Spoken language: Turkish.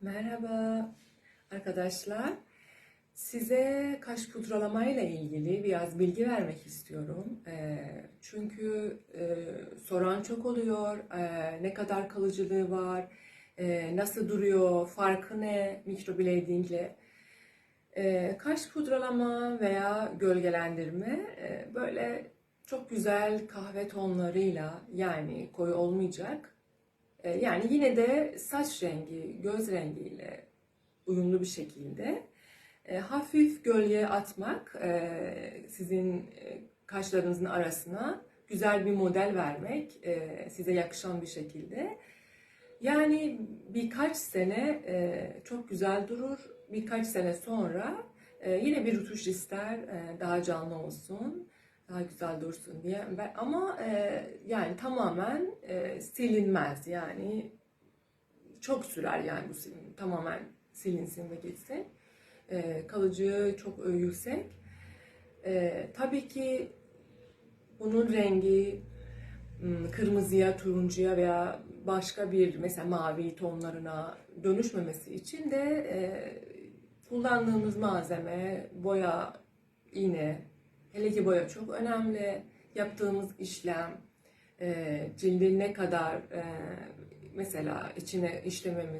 Merhaba arkadaşlar. Size kaş pudralamayla ilgili biraz bilgi vermek istiyorum. Ee, çünkü e, soran çok oluyor. Ee, ne kadar kalıcılığı var, e, nasıl duruyor, farkı ne mikrobladingle. Ee, kaş pudralama veya gölgelendirme e, böyle çok güzel kahve tonlarıyla yani koyu olmayacak Yani yine de saç rengi, göz rengiyle uyumlu bir şekilde e, hafif gölge atmak e, sizin e, kaşlarınızın arasına güzel bir model vermek size yakışan bir şekilde. Yani birkaç sene çok güzel durur. Birkaç sene sonra yine bir rutuş ister, daha canlı olsun, daha güzel dursun diye. Ama e, yani tamamen e, silinmez. Yani çok sürer yani bu silin, tamamen silinsin ve gitsin. E, kalıcılığı çok yüksek. E, tabii ki bunun rengi kırmızıya, turuncuya veya başka bir mesela mavi tonlarına dönüşmemesi için de e, kullandığımız malzeme, boya, iğne, hele ki boya çok önemli. Yaptığımız işlem, e, cildin ne kadar e, mesela içine işlememiz